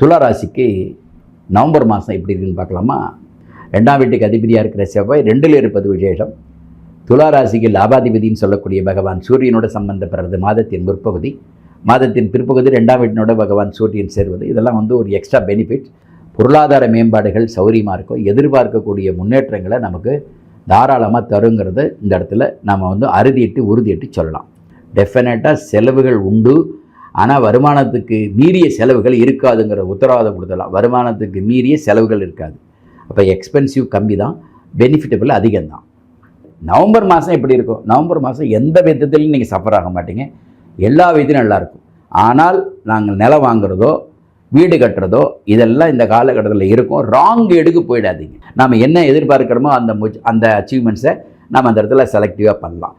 துளாராசிக்கு November மாதம் எப்படி இருக்குன்னு பார்க்கலாமா? ரெண்டாம் வீட்டுக்கு அதிபதியாக இருக்கிற செவ்வாய் ரெண்டில் இருப்பது விசேஷம். துளாராசிக்கு லாபாதிபதினு லாபாதிபதின்னு சொல்லக்கூடிய பகவான் சூரியனோட சம்பந்தப்படுறது மாதத்தின் முற்பகுதி. மாதத்தின் பிற்பகுதி ரெண்டாம் வீட்டினோட பகவான் சூரியன் சேர்வது. இதெல்லாம் வந்து ஒரு எக்ஸ்ட்ரா பெனிஃபிட் பொருளாதார மேம்பாடுகள் சௌரியமாக இருக்கும். எதிர்பார்க்கக்கூடிய முன்னேற்றங்களை நமக்கு தாராளமாக தருங்கிறத இந்த இடத்துல நம்ம வந்து அறுதிட்டு உறுதியிட்டு சொல்லலாம். டெஃபினட்டாக செலவுகள் உண்டு. ஆனால் வருமானத்துக்கு மீறிய செலவுகள் இருக்காதுங்கிற உத்தரவாதம் கொடுத்துடலாம் வருமானத்துக்கு மீறிய செலவுகள் இருக்காது. அப்போ எக்ஸ்பென்சிவ் கம்மி தான் பெனிஃபிட்டபிள் அதிகம்தான். நவம்பர் மாதம் எப்படி இருக்கும்? நவம்பர் மாதம் எந்த விதத்துலையும் நீங்கள் சஃபர் ஆக மாட்டீங்க. எல்லா விதத்திலும் நல்லாயிருக்கும் ஆனால் நாங்கள் நிலம் வாங்குறதோ வீடு கட்டுறதோ இதெல்லாம் இந்த காலகட்டத்தில் இருக்கும். ராங் எடுக்கு போயிடாதீங்க. நாம் என்ன எதிர்பார்க்குறோமோ அந்த முச் அந்த அச்சீவ்மெண்ட்ஸை நம்ம அந்த இடத்துல செலக்டிவாக பண்ணலாம்.